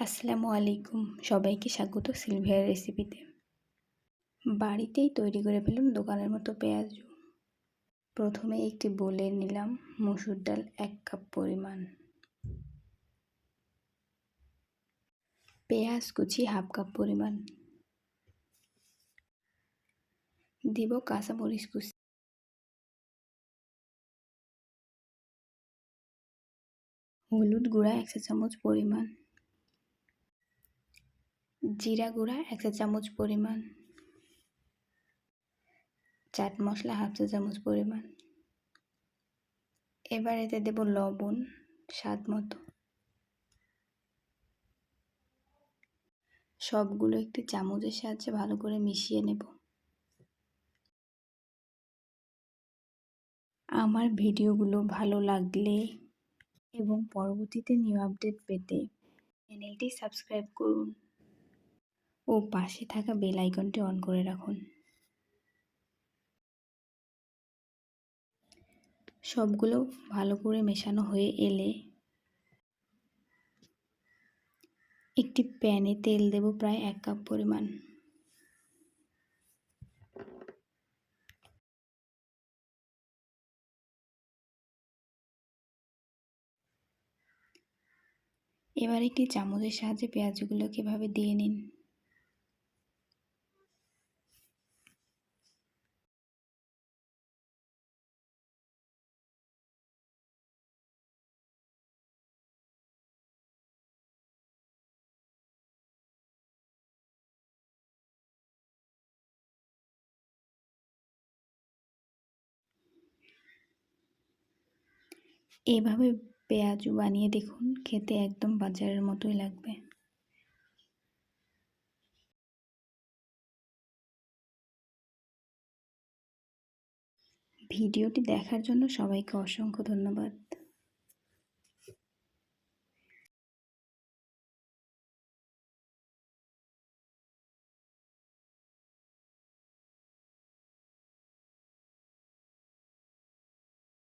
আসসালামু আলাইকুম। সবাইকে স্বাগত সিলভিয়ার রেসিপিতে। বাড়িতেই তৈরি করে ফেলুন দোকানের মতো পেঁয়াজু। প্রথমে একটি বলে নিলাম মসুর ডাল এক কাপ পরিমাণ। পেঁয়াজ কুচি হাফ কাপ পরিমাণ। দিব কাঁচামরিচ কুচি। হলুদ গুঁড়া এক চামচ পরিমাণ। জিরা গুঁড়া, এক চা চামচ পরিমাণ। চাট মশলা, হাফ চা চামচ পরিমাণ। এবার এতে দেব লবণ, স্বাদ মতো। সবগুলো একটি চামচের সাহায্যে ভালো করে মিশিয়ে নেব। আমার ভিডিওগুলো ভালো লাগলে এবং পরবর্তীতে নিউ আপডেট পেতে চ্যানেলটি সাবস্ক্রাইব করুন। ও পাশে থাকা বেল আইকনটি অন করে রাখুন। সবগুলো ভালো করে মেশানো হয়ে এলে একটি প্যানে তেল দেব প্রায় এক কাপ পরিমাণ। এবার একটি চামচের সাহায্যে পেঁয়াজগুলোকে এভাবে দিয়ে নিন। এভাবে পেঁয়াজু বানিয়ে দেখুন, খেতে একদম বাজারের মতোই লাগবে। ভিডিওটি দেখার জন্য সবাইকে অসংখ্য ধন্যবাদ।